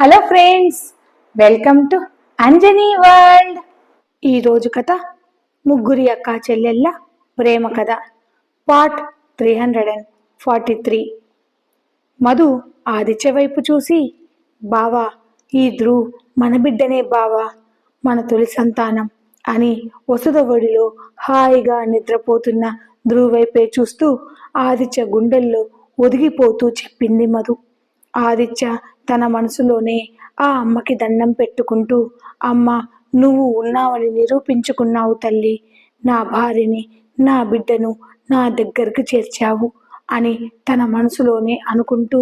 Hello friends welcome to Anjani world. ఈరోజు కథ ముగ్గురి అక్క చెల్లెళ్ళ ప్రేమ కథ. Part three hundred and forty three. Madhu Aditya వైపు చూసి బావా ఈ ధ్రువ్ మన బిడ్డనే బావా మన తొలి సంతానం అని వసుద ఒడిలో హాయిగా నిద్రపోతున్న ధ్రువ్ వైపే చూస్తూ ఆదిత్య గుండెల్లో ఒదిగిపోతూ చెప్పింది మధు. ఆదిత్య తన మనసులోనే ఆ అమ్మకి దండం పెట్టుకుంటూ అమ్మ నువ్వు ఉన్నావని నిరూపించుకున్నావు తల్లి. నా భార్యని నా బిడ్డను నా దగ్గరకు చేర్చావు అని తన మనసులోనే అనుకుంటూ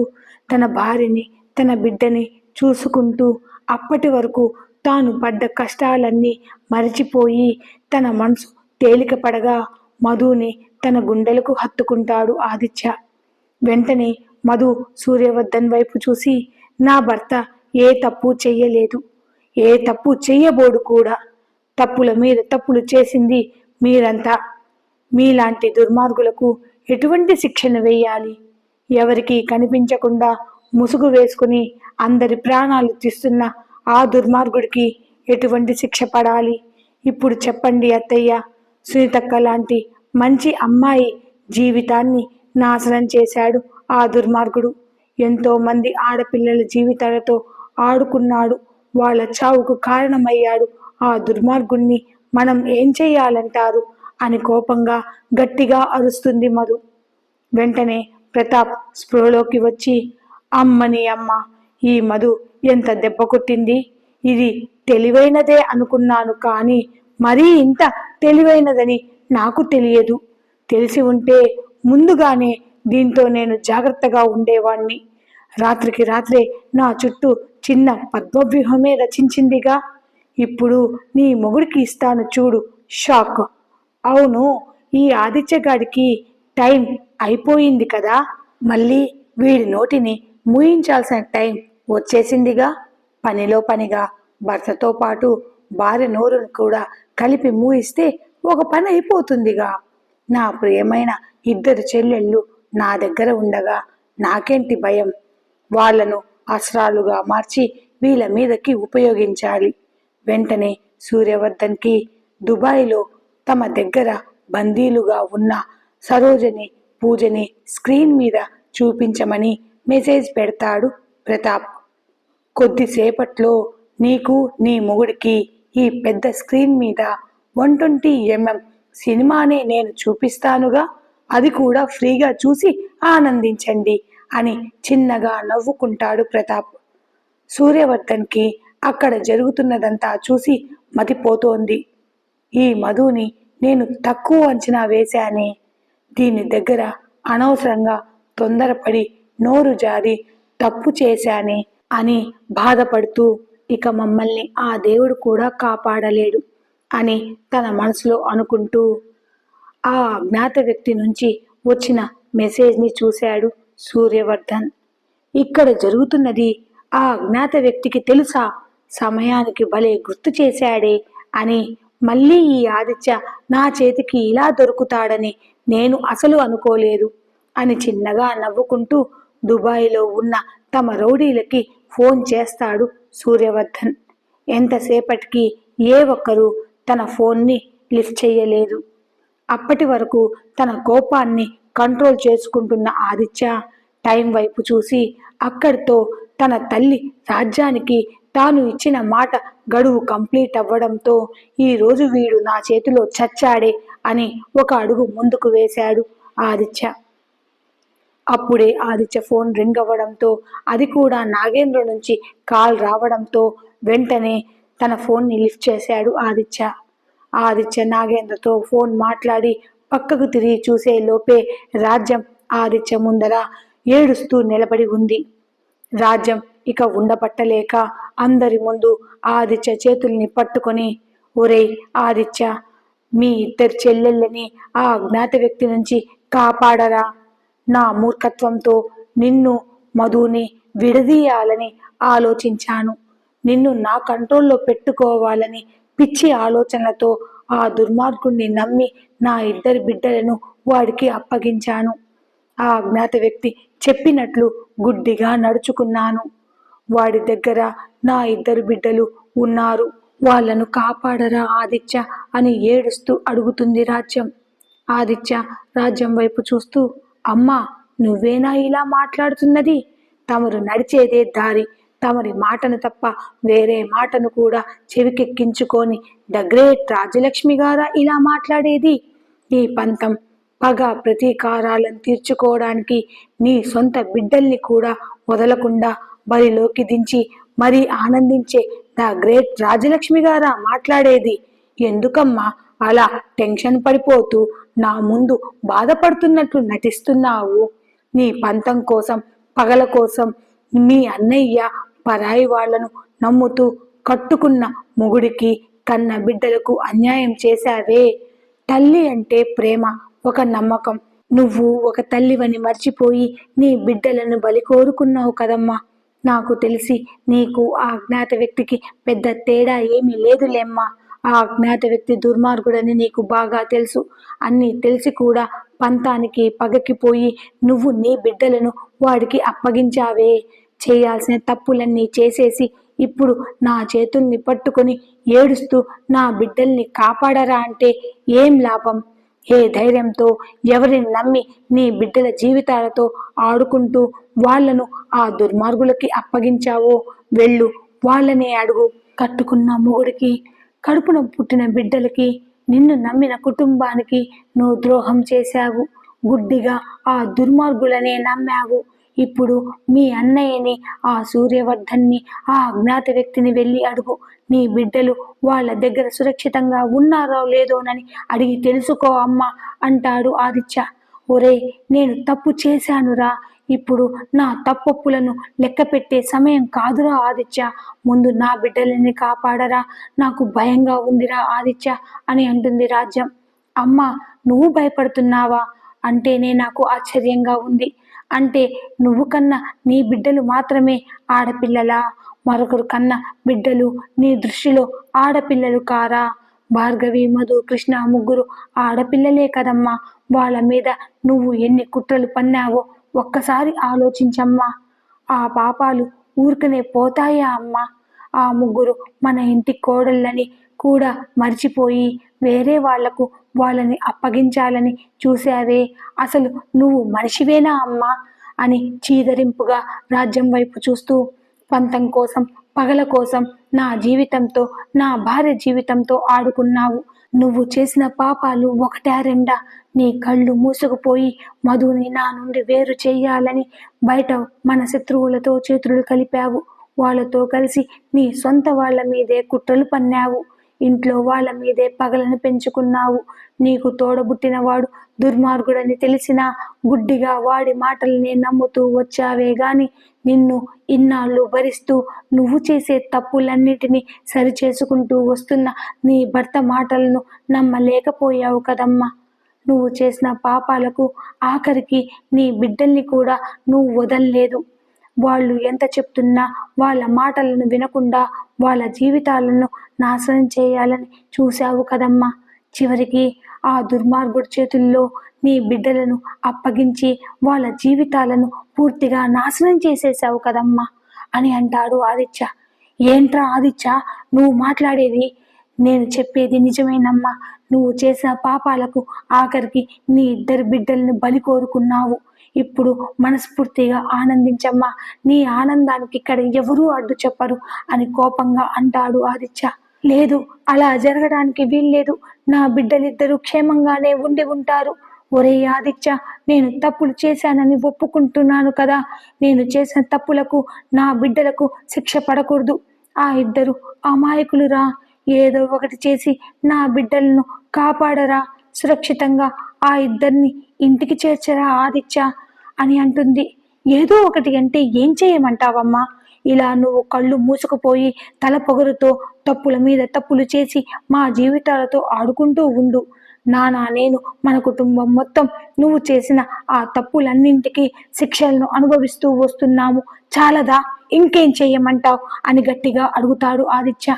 తన భార్యని తన బిడ్డని చూసుకుంటూ అప్పటి వరకు తాను పడ్డ కష్టాలన్నీ మరిచిపోయి తన మనసు తేలిక పడగా మధుని తన గుండెలకు హత్తుకుంటాడు ఆదిత్య. వెంటనే మధు సూర్యవర్ధన్ వైపు చూసి నా భర్త ఏ తప్పు చెయ్యలేదు. ఏ తప్పు చెయ్యబోడు కూడా. తప్పుల మీద తప్పులు చేసింది మీరంతా. మీలాంటి దుర్మార్గులకు ఎటువంటి శిక్షణ వేయాలి? ఎవరికి కనిపించకుండా ముసుగు వేసుకుని అందరి ప్రాణాలు తీస్తున్న ఆ దుర్మార్గుడికి ఎటువంటి శిక్ష పడాలి? ఇప్పుడు చెప్పండి అత్తయ్య. సునీతక్క లాంటి మంచి అమ్మాయి జీవితాన్ని నాశనం చేశాడు ఆ దుర్మార్గుడు. ఎంతో మంది ఆడపిల్లల జీవితాలతో ఆడుకున్నాడు. వాళ్ళ చావుకు కారణమయ్యాడు. ఆ దుర్మార్గుణ్ణి మనం ఏం చేయాలంటారు? అని కోపంగా గట్టిగా అరుస్తుంది మధు. వెంటనే ప్రతాప్ స్పృహలోకి వచ్చి అమ్మని అమ్మ ఈ మధు ఎంత దెబ్బ కొట్టింది? ఇది తెలివైనదే అనుకున్నాను కానీ మరీ ఇంత తెలివైనదని నాకు తెలియదు. తెలిసి ఉంటే ముందుగానే దీంతో నేను జాగ్రత్తగా ఉండేవాణ్ణి. రాత్రికి రాత్రే నా చుట్టూ చిన్న పద్మవ్యూహమే రచించిందిగా. ఇప్పుడు నీ మొగుడికి ఇస్తాను చూడు షాక్. అవును ఈ ఆదిత్యగాడికి టైం అయిపోయింది కదా. మళ్ళీ వీడి నోటిని మూయించాల్సిన టైం వచ్చేసిందిగా. పనిలో పనిగా భర్తతో పాటు భార్య నోరును కూడా కలిపి మూయిస్తే ఒక పని అయిపోతుందిగా. నా ప్రియమైన ఇద్దరు చెల్లెళ్ళు నా దగ్గర ఉండగా నాకేంటి భయం? వాళ్ళను అస్త్రాలుగా మార్చి వీళ్ళ మీదకి ఉపయోగించాలి. వెంటనే సూర్యవర్ధన్కి దుబాయ్లో తమ దగ్గర బందీలుగా ఉన్న సరోజని పూజని స్క్రీన్ మీద చూపించమని మెసేజ్ పెడతాడు ప్రతాప్. కొద్దిసేపట్లో నీకు నీ మొగుడికి ఈ పెద్ద స్క్రీన్ మీద వన్ ట్వంటీ ఎంఎం సినిమానే నేను చూపిస్తానుగా? అది కూడా ఫ్రీగా చూసి ఆనందించండి. అని చిన్నగా నవ్వుకుంటాడు ప్రతాప్. సూర్యవర్ధన్కి అక్కడ జరుగుతున్నదంతా చూసి మతిపోతోంది. ఈ మధుని నేను తక్కువ అంచనా వేశానే. దీని దగ్గర అనవసరంగా తొందరపడి నోరు జారి తప్పు చేశానే అని బాధపడుతూ ఇక మమ్మల్ని ఆ దేవుడు కూడా కాపాడలేడు అని తన మనసులో అనుకుంటూ ఆ అజ్ఞాత వ్యక్తి నుంచి వచ్చిన మెసేజ్ని చూశాడు సూర్యవర్ధన్. ఇక్కడ జరుగుతున్నది ఆ అజ్ఞాత వ్యక్తికి తెలుసా? సమయానికి భలే గుర్తు చేశాడే అని మళ్ళీ ఈ ఆదిత్య నా చేతికి ఇలా దొరుకుతాడని నేను అసలు అనుకోలేదు అని చిన్నగా నవ్వుకుంటూ దుబాయ్లో ఉన్న తమ రౌడీలకి ఫోన్ చేస్తాడు సూర్యవర్ధన్. ఎంతసేపటికి ఏ ఒక్కరూ తన ఫోన్ని లిఫ్ట్ చేయలేదు. అప్పటి వరకు తన కోపాన్ని కంట్రోల్ చేసుకుంటున్న ఆదిత్య టైం వైపు చూసి అక్కడితో తన తల్లి రాజ్యానికి తాను ఇచ్చిన మాట గడువు కంప్లీట్ అవ్వడంతో ఈరోజు వీడు నా చేతిలో చచ్చాడే అని ఒక అడుగు ముందుకు వేశాడు ఆదిత్య. అప్పుడే ఆదిత్య ఫోన్ రింగ్ అవ్వడంతో అది కూడా నాగేంద్ర నుంచి కాల్ రావడంతో వెంటనే తన ఫోన్ని లిఫ్ట్ చేశాడు ఆదిత్య. ఆదిత్య నాగేంద్రతో ఫోన్ మాట్లాడి పక్కకు తిరిగి చూసే లోపే రాజ్యం ఆదిత్య ముందర ఏడుస్తూ నిలబడి ఉంది. రాజ్యం ఇక ఉండపట్టలేక అందరి ముందు ఆదిత్య చేతుల్ని పట్టుకొని ఒరేయ్ ఆదిత్య మీ ఇద్దరు చెల్లెళ్ళని ఆ అజ్ఞాత వ్యక్తి నుంచి కాపాడరా. నా మూర్ఖత్వంతో నిన్ను మధుని విడదీయాలని ఆలోచించాను. నిన్ను నా కంట్రోల్లో పెట్టుకోవాలని పిచ్చి ఆలోచనలతో ఆ దుర్మార్గుణ్ణి నమ్మి నా ఇద్దరి బిడ్డలను వాడికి అప్పగించాను. ఆ అజ్ఞాత వ్యక్తి చెప్పినట్లు గుడ్డిగా నడుచుకున్నాను. వాడి దగ్గర నా ఇద్దరు బిడ్డలు ఉన్నారు. వాళ్ళను కాపాడరా ఆదిత్య అని ఏడుస్తూ అడుగుతుంది రాజ్యం. ఆదిత్య రాజ్యం వైపు చూస్తూ అమ్మా నువ్వేనా ఇలా మాట్లాడుతున్నది? తమరు నడిచేదే దారి. తమరి మాటను తప్ప వేరే మాటను కూడా చెవికెక్కించుకొని ద గ్రేట్ రాజలక్ష్మి గారా ఇలా మాట్లాడేది? ఈ పంతం పగ ప్రతీకారాలను తీర్చుకోవడానికి నీ సొంత బిడ్డల్ని కూడా వదలకుండా బరిలోకి దించి మరీ ఆనందించే ద గ్రేట్ రాజలక్ష్మి గారా మాట్లాడేది? ఎందుకమ్మా అలా టెన్షన్ పడిపోతూ నా ముందు బాధపడుతున్నట్లు నటిస్తున్నావు? నీ పంతం కోసం పగల కోసం మీ అన్నయ్య పరాయి వాళ్ళను నమ్ముతూ కట్టుకున్న మొగుడికి కన్న బిడ్డలకు అన్యాయం చేశావే. తల్లి అంటే ప్రేమ ఒక నమ్మకం. నువ్వు ఒక తల్లివని మర్చిపోయి నీ బిడ్డలను బలి కోరుకున్నావు కదమ్మా. నాకు తెలిసి నీకు ఆ అజ్ఞాత వ్యక్తికి పెద్ద తేడా ఏమీ లేదులేమ్మా. ఆ అజ్ఞాత వ్యక్తి దుర్మార్గుడని నీకు బాగా తెలుసు. అన్నీ తెలిసి కూడా పంతానికి పగకి పోయి నువ్వు నీ బిడ్డలను వాడికి అప్పగించావే. చేయాల్సిన తప్పులన్నీ చేసేసి ఇప్పుడు నా చేతుల్ని పట్టుకొని ఏడుస్తూ నా బిడ్డల్ని కాపాడరా అంటే ఏం లాభం? ఏ ధైర్యంతో ఎవరిని నమ్మి నీ బిడ్డల జీవితాలతో ఆడుకుంటూ వాళ్ళను ఆ దుర్మార్గులకి అప్పగించావో? వెళ్ళు వాళ్ళనే అడుగు. కట్టుకున్న మొగుడికి కడుపున పుట్టిన బిడ్డలకి నిన్ను నమ్మిన కుటుంబానికి నువ్వు ద్రోహం చేశావు. గుడ్డిగా ఆ దుర్మార్గులనే నమ్మావు. ఇప్పుడు మీ అన్నయ్యని ఆ సూర్యవర్ధన్ని ఆ అజ్ఞాత వ్యక్తిని వెళ్ళి అడుగు. నీ బిడ్డలు వాళ్ళ దగ్గర సురక్షితంగా ఉన్నారో లేదోనని అడిగి తెలుసుకో అమ్మా అంటాడు ఆదిత్య. ఒరే నేను తప్పు చేశానురా. ఇప్పుడు నా తప్పొప్పులను లెక్క పెట్టే సమయం కాదురా ఆదిత్య. ముందు నా బిడ్డలని కాపాడరా. నాకు భయంగా ఉందిరా ఆదిత్య అని అంటుంది రాజ్యం. అమ్మ నువ్వు భయపడుతున్నావా? అంటేనే నాకు ఆశ్చర్యంగా ఉంది. అంటే నువ్వు కన్నా నీ బిడ్డలు మాత్రమే ఆడపిల్లలా? మరొకరు కన్నా బిడ్డలు నీ దృష్టిలో ఆడపిల్లలు కారా? భార్గవి మధు కృష్ణ ముగ్గురు ఆడపిల్లలే కదమ్మా. వాళ్ళ మీద నువ్వు ఎన్ని కుట్రలు పన్నావో ఒక్కసారి ఆలోచించమ్మా. ఆ పాపాలు ఊరికనే పోతాయా అమ్మా? ఆ ముగ్గురు మన ఇంటి కోడళ్ళని కూడా మర్చిపోయి వేరే వాళ్ళకు వాళ్ళని అప్పగించాలని చూశావే. అసలు నువ్వు మనిషివేనా అమ్మా? అని చీదరింపుగా రాజ్యం వైపు చూస్తూ పంతం కోసం పగల కోసం నా జీవితంతో నా భార్య జీవితంతో ఆడుకున్నావు. నువ్వు చేసిన పాపాలు ఒకటా రెండా? నీ కళ్ళు మూసుకుపోయి మధుని నా నుండి వేరు చేయాలని బయట మన శత్రువులతో చేతులు కలిపావు. వాళ్ళతో కలిసి నీ సొంత వాళ్ళ మీదే కుట్రలు పన్నావు. ఇంట్లో వాళ్ళ మీదే పగలను పెంచుకున్నావు. నీకు తోడబుట్టినవాడు దుర్మార్గుడని తెలిసినా గుడ్డిగా వాడి మాటల్ని నమ్ముతూ వచ్చావే గాని నిన్ను ఇన్నాళ్ళు భరిస్తూ నువ్వు చేసే తప్పులన్నిటినీ సరిచేసుకుంటూ వస్తున్న నీ భర్త మాటలను నమ్మలేకపోయావు కదమ్మా. నువ్వు చేసిన పాపాలకు ఆఖరికి నీ బిడ్డల్ని కూడా నువ్వు వదల్లేదు. వాళ్ళు ఎంత చెప్తున్నా వాళ్ళ మాటలను వినకుండా వాళ్ళ జీవితాలను నాశనం చేయాలని చూశావు కదమ్మా. చివరికి ఆ దుర్మార్గుడి చేతుల్లో నీ బిడ్డలను అప్పగించి వాళ్ళ జీవితాలను పూర్తిగా నాశనం చేసేసావు కదమ్మా అని అంటాడు ఆదిత్య. ఏంట్రా ఆదిత్య నువ్వు మాట్లాడేది? నేను చెప్పేది నిజమేనమ్మా. నువ్వు చేసిన పాపాలకు ఆఖరికి నీ ఇద్దరు బిడ్డలను బలి కోరుకున్నావు. ఇప్పుడు మనస్ఫూర్తిగా ఆనందించమ్మా. నీ ఆనందానికి ఇక్కడ ఎవరూ అడ్డు చెప్పరు అని కోపంగా అంటాడు ఆదిత్య. లేదు అలా జరగడానికి వీల్లేదు. నా బిడ్డలిద్దరూ క్షేమంగానే ఉండి ఉంటారు. ఒరే ఆదిత్య నేను తప్పులు చేశానని ఒప్పుకుంటున్నాను కదా. నేను చేసిన తప్పులకు నా బిడ్డలకు శిక్ష పడకూడదు. ఆ ఇద్దరు అమాయకులురా. ఏదో ఒకటి చేసి నా బిడ్డలను కాపాడరా. సురక్షితంగా ఆ ఇద్దరిని ఇంటికి చేర్చరా ఆదిత్య అని అంటుంది. ఏదో ఒకటి అంటే ఏం చేయమంటావమ్మా? ఇలా నువ్వు కళ్ళు మూసుకుపోయి తల పొగరుతో తప్పుల మీద తప్పులు చేసి మా జీవితాలతో ఆడుకుంటూ ఉండు. నానా నేను మన కుటుంబం మొత్తం నువ్వు చేసిన ఆ తప్పులన్నింటికి శిక్షలను అనుభవిస్తూ వస్తున్నాము. చాలదా? ఇంకేం చేయమంటావు? అని గట్టిగా అడుగుతాడు ఆదిత్య.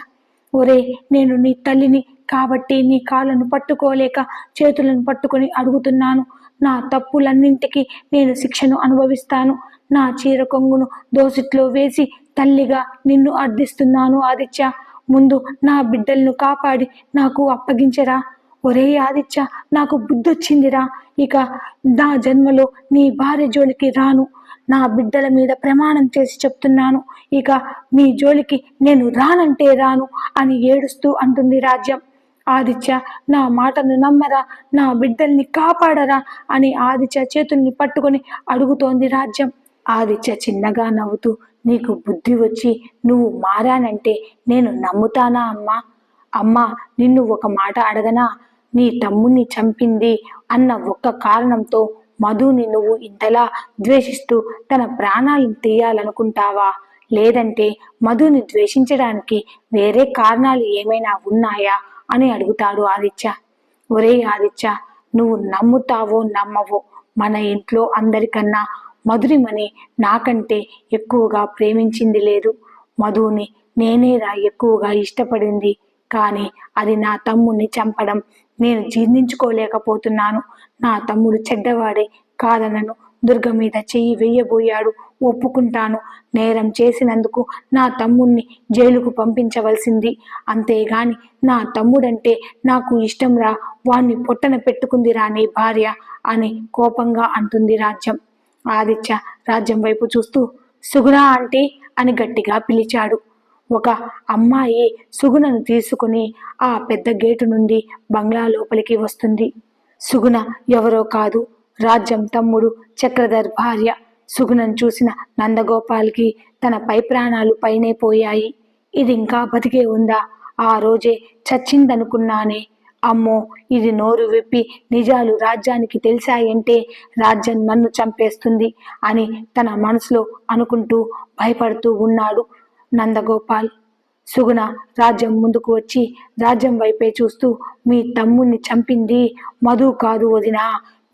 ఒరే నేను నీ తల్లిని కాబట్టి నీ కాళ్ళను పట్టుకోలేక చేతులను పట్టుకొని అడుగుతున్నాను. నా తప్పులన్నింటికి నేను శిక్షను అనుభవిస్తాను. నా చీర కొంగును దోసిట్లో వేసి తల్లిగా నిన్ను అర్థిస్తున్నాను ఆదిత్య. ముందు నా బిడ్డలను కాపాడి నాకు అప్పగించరా. ఒరే ఆదిత్య నాకు బుద్ధొచ్చిందిరా. ఇక నా జన్మలో నీ భార్య జోలికి రాను. నా బిడ్డల మీద ప్రమాణం చేసి చెప్తున్నాను. ఇక మీ జోలికి నేను రానంటే రాను అని ఏడుస్తూ అంటుంది రాజ్యం. ఆదిత్య నా మాటను నమ్మరా నా బిడ్డల్ని కాపాడరా అని ఆదిత్య చేతుల్ని పట్టుకొని అడుగుతోంది రాజ్యం. ఆదిత్య చిన్నగా నవ్వుతూ నీకు బుద్ధి వచ్చి నువ్వు మారానంటే నేను నమ్ముతానా అమ్మా? అమ్మా నిన్ను ఒక మాట అడగనా? నీ తమ్ముణ్ణి చంపింది అన్న ఒక్క కారణంతో మధుని నువ్వు ఇంతలా ద్వేషిస్తూ తన ప్రాణాలను తీయాలనుకుంటావా? లేదంటే మధుని ద్వేషించడానికి వేరే కారణాలు ఏమైనా ఉన్నాయా? అని అడుగుతాడు ఆదిత్య. ఒరే ఆదిత్య నువ్వు నమ్ముతావో నమ్మవో మన ఇంట్లో అందరికన్నా మధురిమని నాకంటే ఎక్కువగా ప్రేమించింది లేదు. మధుని నేనేరా ఎక్కువగా ఇష్టపడింది. కానీ అది నా తమ్ముణ్ణి చంపడం నేను జీర్ణించుకోలేకపోతున్నాను నా తమ్ముడు చెడ్డవాడే కాదనను. దుర్గ మీద చెయ్యి వెయ్యబోయాడు ఒప్పుకుంటాను. నేరం చేసినందుకు నా తమ్ముణ్ణి జైలుకు పంపించవలసింది. అంతేగాని నా తమ్ముడంటే నాకు ఇష్టంరా. వాణ్ణి పొట్టన పెట్టుకుందిరా నీ భార్య అని కోపంగా అంటుంది రాజ్యం. ఆదిత్య రాజ్యం వైపు చూస్తూ సుగుణ ఆంటీ అని గట్టిగా పిలిచాడు. ఒక అమ్మాయి సుగుణను తీసుకుని ఆ పెద్ద గేటు నుండి బంగ్లా లోపలికి వస్తుంది. సుగుణ ఎవరో కాదు రాజ్యం తమ్ముడు చక్రధర్ భార్య. సుగుణను చూసిన నందగోపాల్కి తన పై ప్రాణాలు పైనే పోయాయి. ఇది ఇంకా బతికే ఉందా? ఆ రోజే చచ్చిందనుకున్నానే అమ్మో ఇది నోరు విప్పి నిజాలు రాజ్యానికి తెలిసాయంటే రాజ్యం నన్ను చంపేస్తుంది అని తన మనసులో అనుకుంటూ భయపడుతూ ఉన్నాడు నందగోపాల్. సుగుణ రాజ్యం ముందుకు వచ్చి రాజ్యం వైపే చూస్తూ మీ తమ్ముణ్ణి చంపింది మధు కాదు వదినా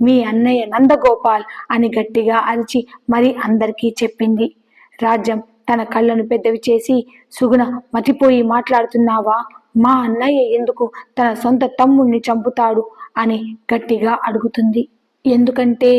మీ అన్నయ్య నందగోపాల్ అని గట్టిగా అరిచి మరి అందరికీ చెప్పింది. రాజ్యం తన కళ్ళను పెద్దవి చేసి సుగుణ మతిపోయి మాట్లాడుతున్నావా? మా అన్నయ్య ఎందుకు తన సొంత తమ్ముణ్ణి చంపుతాడు అని గట్టిగా అడుగుతుంది. ఎందుకంటే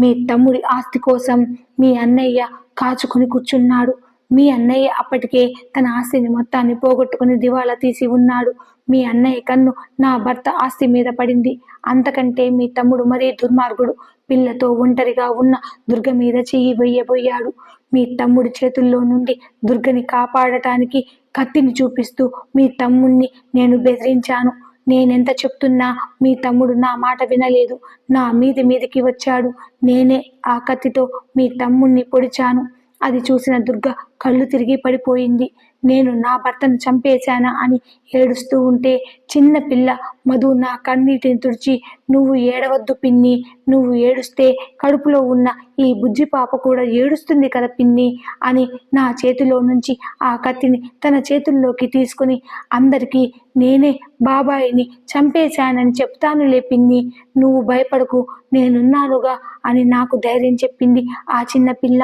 మీ తమ్ముడి ఆస్తి కోసం మీ అన్నయ్య కాచుకుని కూర్చున్నాడు. మీ అన్నయ్య అప్పటికే తన ఆస్తిని మొత్తాన్ని పోగొట్టుకుని దివాలా తీసి ఉన్నాడు. మీ అన్నయ్య కన్ను నా భర్త ఆస్తి మీద పడింది. అంతకంటే మీ తమ్ముడు మరీ దుర్మార్గుడు. పిల్లతో ఒంటరిగా ఉన్న దుర్గ మీద చెయ్యి వెయ్యబోయాడు మీ తమ్ముడి చేతుల్లో నుండి దుర్గని కాపాడటానికి కత్తిని చూపిస్తూ మీ తమ్ముణ్ణి నేను బెదిరించాను. నేనెంత చెప్తున్నా మీ తమ్ముడు నా మాట వినలేదు. నా మీది మీదికి వచ్చాడు. నేనే ఆ కత్తితో మీ తమ్ముణ్ణి పొడిచాను. అది చూసిన దుర్గ కళ్ళు తిరిగి పడిపోయింది. నేను నా భర్తను చంపేశానా అని ఏడుస్తూ ఉంటే చిన్న పిల్ల మధు నా కన్నీటిని తుడిచి నువ్వు ఏడవద్దు పిన్ని నువ్వు ఏడుస్తే కడుపులో ఉన్న ఈ బుజ్జి పాప కూడా ఏడుస్తుంది కదా పిన్ని అని నా చేతిలో నుంచి ఆ కత్తిని తన చేతుల్లోకి తీసుకుని అందరికీ నేనే బాబాయిని చంపేశానని చెప్తానులే పిన్ని నువ్వు భయపడకు నేనున్నానుగా అని నాకు ధైర్యం చెప్పింది ఆ చిన్న పిల్ల.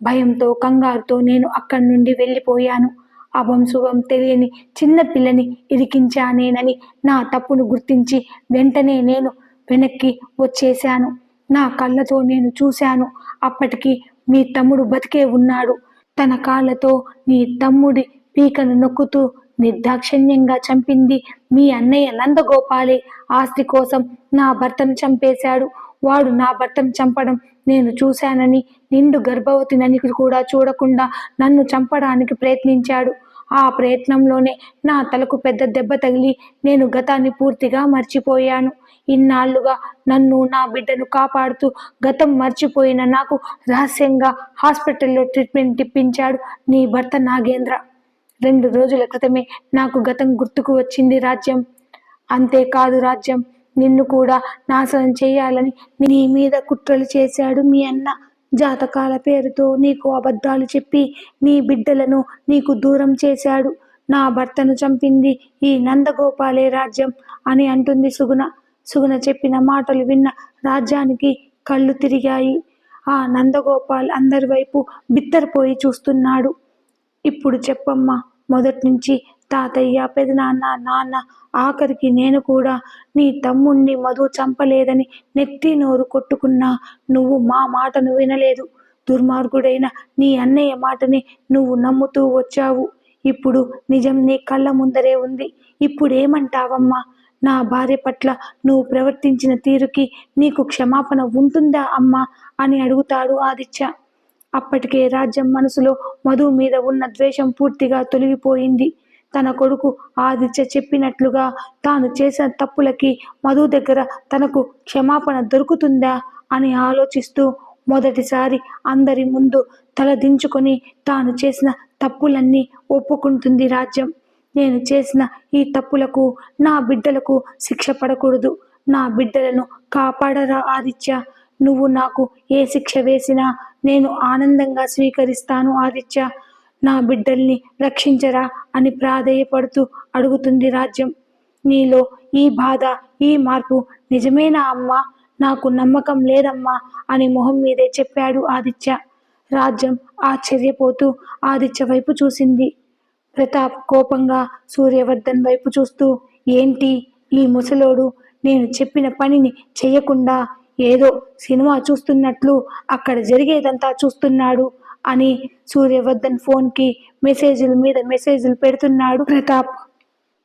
భయంతో కంగారుతో నేను అక్కడి నుండి వెళ్ళిపోయాను. అభం శుభం తెలియని చిన్న పిల్లని ఇరికించానేనని నా తప్పును గుర్తించి వెంటనే నేను వెనక్కి వచ్చేశాను. నా కళ్ళతో నేను చూశాను. అప్పటికి మీ తమ్ముడు బతికే ఉన్నాడు. తన కాళ్ళతో నీ తమ్ముడి పీకను నొక్కుతూ నిర్దాక్షిణ్యంగా చంపింది మీ అన్నయ్య నందగోపాలే. ఆస్తి కోసం నా భర్తను చంపేశాడు. వాడు నా భర్తను చంపడం నేను చూశానని నిండు గర్భవతినని కూడా చూడకుండా నన్ను చంపడానికి ప్రయత్నించాడు. ఆ ప్రయత్నంలోనే నా తలకు పెద్ద దెబ్బ తగిలి నేను గతాన్ని పూర్తిగా మర్చిపోయాను. ఇన్నాళ్ళుగా నన్ను నా బిడ్డను కాపాడుతూ గతం మర్చిపోయిన నాకు రహస్యంగా హాస్పిటల్లో ట్రీట్మెంట్ ఇప్పించాడు నీ భర్త నాగేంద్ర. రెండు రోజుల క్రితమే నాకు గతం గుర్తుకు వచ్చింది రాజ్యం. అంతేకాదు రాజ్యం నిన్ను కూడా నాశనం చేయాలని నీ మీద కుట్రలు చేశాడు మీ అన్న. జాతకాల పేరుతో నీకు అబద్ధాలు చెప్పి నీ బిడ్డలను నీకు దూరం చేశాడు. నా భర్తను చంపింది ఈ నందగోపాలే రాజ్యం అని అంటుంది సుగుణ. సుగుణ చెప్పిన మాటలు విన్న రాజ్యానికి కళ్ళు తిరిగాయి. ఆ నందగోపాల్ అందరి వైపు బిత్తరపోయి చూస్తున్నాడు. ఇప్పుడు చెప్పమ్మా మొదటి నుంచి తాతయ్య పెదనాన్న నాన్న ఆఖరికి నేను కూడా నీ తమ్ముణ్ణి మధు చంపలేదని నెత్తి నోరు కొట్టుకున్నా. నువ్వు మా మాటను వినలేదు. దుర్మార్గుడైన నీ అన్నయ్య మాటని నువ్వు నమ్ముతూ వచ్చావు. ఇప్పుడు నిజం నీ కళ్ళ ముందరే ఉంది. ఇప్పుడేమంటావమ్మా? నా భార్య పట్ల నువ్వు ప్రవర్తించిన తీరుకి నీకు క్షమాపణ ఉంటుందా అమ్మా? అని అడుగుతాడు ఆదిత్య. అప్పటికే రాజ్యం మనసులో మధు మీద ఉన్న ద్వేషం పూర్తిగా తొలగిపోయింది. తన కొడుకు ఆదిత్య చెప్పినట్లుగా తాను చేసిన తప్పులకి మధు దగ్గర తనకు క్షమాపణ దొరుకుతుందా అని ఆలోచిస్తూ మొదటిసారి అందరి ముందు తలదించుకొని తాను చేసిన తప్పులన్నీ ఒప్పుకుంటుంది రాజ్యం. నేను చేసిన ఈ తప్పులకు నా బిడ్డలకు శిక్ష పడకూడదు. నా బిడ్డలను కాపాడరా ఆదిత్య. నువ్వు నాకు ఏ శిక్ష వేసినా నేను ఆనందంగా స్వీకరిస్తాను ఆదిత్య. నా బిడ్డల్ని రక్షించరా అని ప్రాధేయపడుతూ అడుగుతుంది రాజ్యం. నీలో ఈ బాధ ఈ మార్పు నిజమేనా అమ్మా? నాకు నమ్మకం లేదమ్మా అని మొహం మీదే చెప్పాడు ఆదిత్య. రాజ్యం ఆశ్చర్యపోతూ ఆదిత్య వైపు చూసింది. ప్రతాప్ కోపంగా సూర్యవర్ధన్ వైపు చూస్తూ ఏంటి ఈ ముసలోడు? నేను చెప్పిన పనిని చేయకుండా ఏదో సినిమా చూస్తున్నట్లు అక్కడ జరిగేదంతా చూస్తున్నాడు. అని సూర్యవర్ధన్ ఫోన్కి మెసేజ్ల మీద మెసేజ్లు పెడుతున్నాడు ప్రతాప్.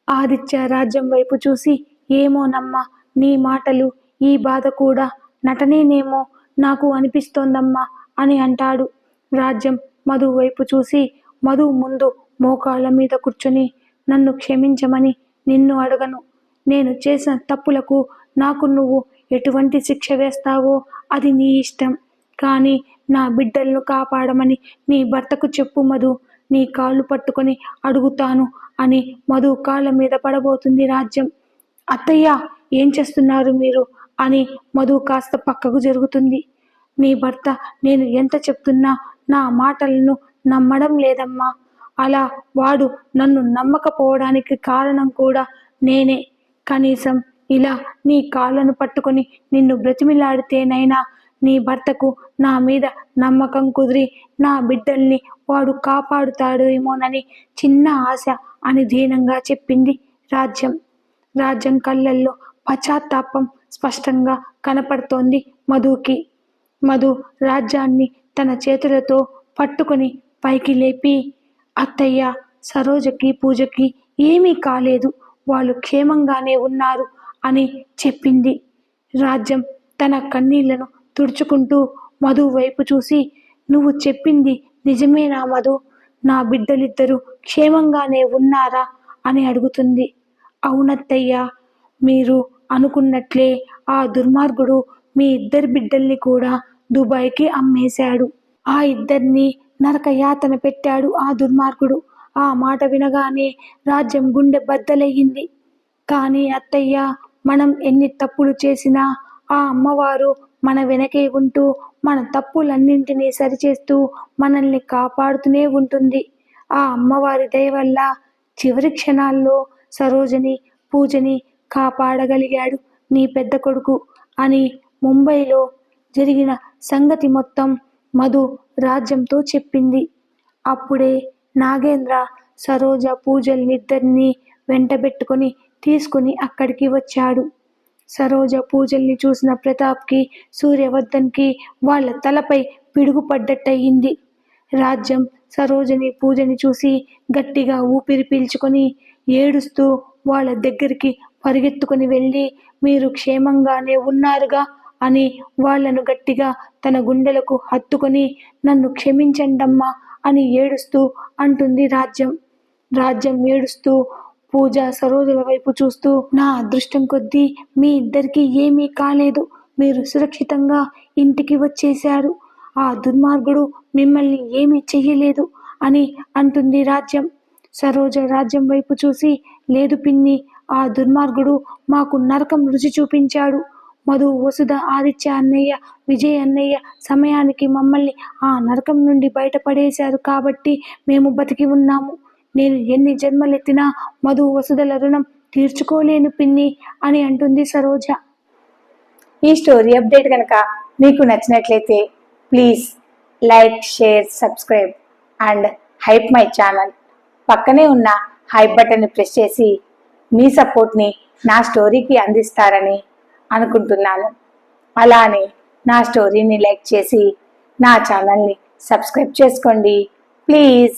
ఆదిత్య రాజ్యం వైపు చూసి ఏమోనమ్మా నీ మాటలు ఈ బాధ కూడా నటనేనేమో నాకు అనిపిస్తోందమ్మా అని అంటాడు. రాజ్యం మధు వైపు చూసి మధు ముందు మోకాళ్ళ మీద కూర్చుని నన్ను క్షమించమని నిన్ను అడగను. నేను చేసిన తప్పులకు నాకు నువ్వు ఎటువంటి శిక్ష వేస్తావో అది నీ ఇష్టం. కానీ నా బిడ్డలను కాపాడమని నీ భర్తకు చెప్పు మధు. నీ కాళ్ళు పట్టుకొని అడుగుతాను అని మధు కాళ్ళ మీద పడబోతుంది రాజ్యం. అత్తయ్య ఏం చేస్తున్నారు మీరు? అని మధు కాస్త పక్కకు జరుగుతుంది. నీ భర్త నేను ఎంత చెప్తున్నా నా మాటలను నమ్మడం లేదమ్మా. అలా వాడు నన్ను నమ్మకపోవడానికి కారణం కూడా నేనే. కనీసం ఇలా నీ కాళ్ళను పట్టుకొని నిన్ను బ్రతిమిలాడితేనైనా నీ భర్తకు నా మీద నమ్మకం కుదిరి నా బిడ్డల్ని వాడు కాపాడుతాడేమోనని చిన్న ఆశ అని దీనంగా చెప్పింది రాజ్యం. రాజ్యం కళ్ళల్లో పశ్చాత్తాపం స్పష్టంగా కనపడుతోంది మధుకి. మధు రాజ్యాన్ని తన చేతులతో పట్టుకొని పైకి లేపి అత్తయ్య సరోజకి పూజకి ఏమీ కాలేదు. వాళ్ళు క్షేమంగానే ఉన్నారు అని చెప్పింది. రాజ్యం తన కన్నీళ్ళను తుడుచుకుంటూ మధు వైపు చూసి నువ్వు చెప్పింది నిజమేనా మధు? నా బిడ్డలిద్దరూ క్షేమంగానే ఉన్నారా? అని అడుగుతుంది. అవునత్తయ్యా మీరు అనుకున్నట్లే ఆ దుర్మార్గుడు మీ ఇద్దరి బిడ్డల్ని కూడా దుబాయ్కి అమ్మేశాడు. ఆ ఇద్దరిని నరకయాతన పెట్టాడు ఆ దుర్మార్గుడు. ఆ మాట వినగానే రాజ్యం గుండె బద్దలయ్యింది. కానీ అత్తయ్య మనం ఎన్ని తప్పులు చేసినా ఆ అమ్మవారు మన వెనకే ఉంటూ మన తప్పులన్నింటినీ సరిచేస్తూ మనల్ని కాపాడుతూనే ఉంటుంది. ఆ అమ్మవారి దయ వల్ల చివరి క్షణాల్లో సరోజని పూజని కాపాడగలిగాడు నీ పెద్ద కొడుకు అని ముంబైలో జరిగిన సంగతి మొత్తం మధు రాజ్యంతో చెప్పింది. అప్పుడే నాగేంద్ర సరోజ పూజల్నిద్దరినీ వెంటబెట్టుకొని తీసుకుని అక్కడికి వచ్చాడు. సరోజ పూజల్ని చూసిన ప్రతాప్కి సూర్యవర్ధన్కి వాళ్ళ తలపై పిడుగుపడ్డట్టయింది. రాజ్యం సరోజని పూజని చూసి గట్టిగా ఊపిరి పీల్చుకొని ఏడుస్తూ వాళ్ళ దగ్గరికి పరిగెత్తుకుని వెళ్ళి మీరు క్షేమంగానే ఉన్నారుగా అని వాళ్ళను గట్టిగా తన గుండెలకు హత్తుకొని నన్ను క్షమించండమ్మా అని ఏడుస్తూ అంటుంది రాజ్యం. రాజ్యం ఏడుస్తూ పూజ సరోజుల వైపు చూస్తూ నా అదృష్టం కొద్దీ మీ ఇద్దరికి ఏమీ కాలేదు. మీరు సురక్షితంగా ఇంటికి వచ్చేశారు. ఆ దుర్మార్గుడు మిమ్మల్ని ఏమీ చెయ్యలేదు అని అంటుంది రాజ్యం. సరోజ రాజ్యం వైపు చూసి లేదు పిన్ని ఆ దుర్మార్గుడు మాకు నరకం రుచి చూపించాడు. మధు వసుధ ఆదిత్య అన్నయ్య విజయ్ అన్నయ్య సమయానికి మమ్మల్ని ఆ నరకం నుండి బయటపడేశారు కాబట్టి మేము బతికి ఉన్నాము. నేను ఎన్ని జన్మలెత్తినా మధు వసుదల రుణం తీర్చుకోలేను పిన్ని అని అంటుంది సరోజ. ఈ స్టోరీ అప్డేట్ కనుక మీకు నచ్చినట్లయితే please like share subscribe and hype my channel. పక్కనే ఉన్న హైప్ బటన్ని ప్రెస్ చేసి మీ సపోర్ట్ని నా స్టోరీకి అందిస్తారని అనుకుంటున్నాను. అలానే నా స్టోరీని లైక్ చేసి నా ఛానల్ని సబ్స్క్రైబ్ చేసుకోండి. ప్లీజ్.